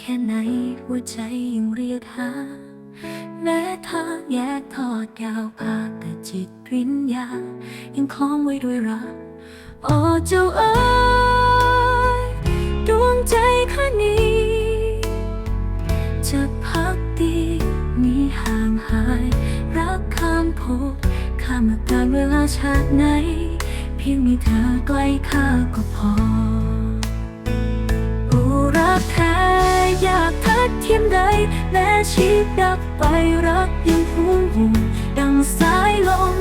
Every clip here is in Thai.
แค่ไหนหัวใจยังเรียกหาแม้ทางแยกทอดยาวพาแต่จิตวิญญาณยังคล้องไว้ด้วยรักโอ้เจ้าเอ๋ยดวงใจข้านี้จะพักดีมีห่างหาย รักข้ามภพข้ามมาการเวลาชาติไหน เพียงมีเธอใกล้ข้าก็พอียมใดแม้ชีพดับไปรักยังหวงห่วงดังสายลม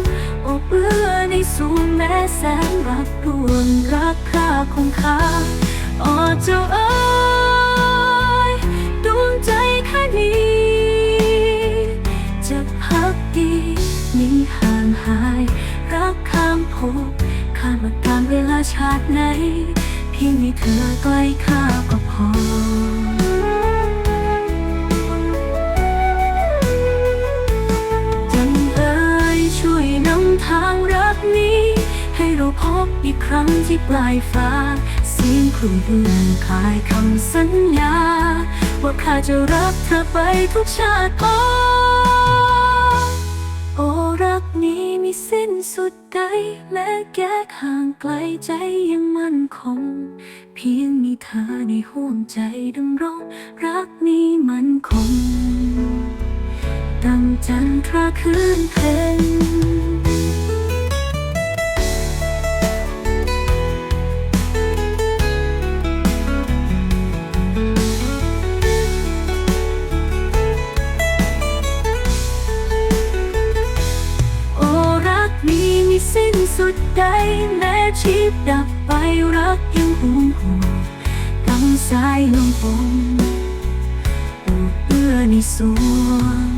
อบเอื้อในสูงแม้แสนรักรวนรักค่าคงค่าอ๋อเจ้าเอ๋ยดวงใจแค่นี้จะพักดีมีห่างหาย รักข้ามภพข้ามมาการเวลาชาติไหนเพียงมีเธอใกล้ข้าก็พอ ทางรักนี้ ให้เราพบอีกครั้งที่ปลายฟ้าเสียงครูเดือนคลายคำสัญญา ว่าข้าจะรักเธอไปทุกชาติพอโอ้รักนี้มีสิ้นสุดใดและแก้ห่างไกลใจยังมั่นคง เพียงมีเธอในห่วงใจดำรง รักนี้มันคงดังจันทราคืนเพ็ญ สิ้นสุดใดแม้ชีพดับไปรักยังหวงห่วงดังสายลมฝนอุเอื้อในสวงแม้แสงลับลวง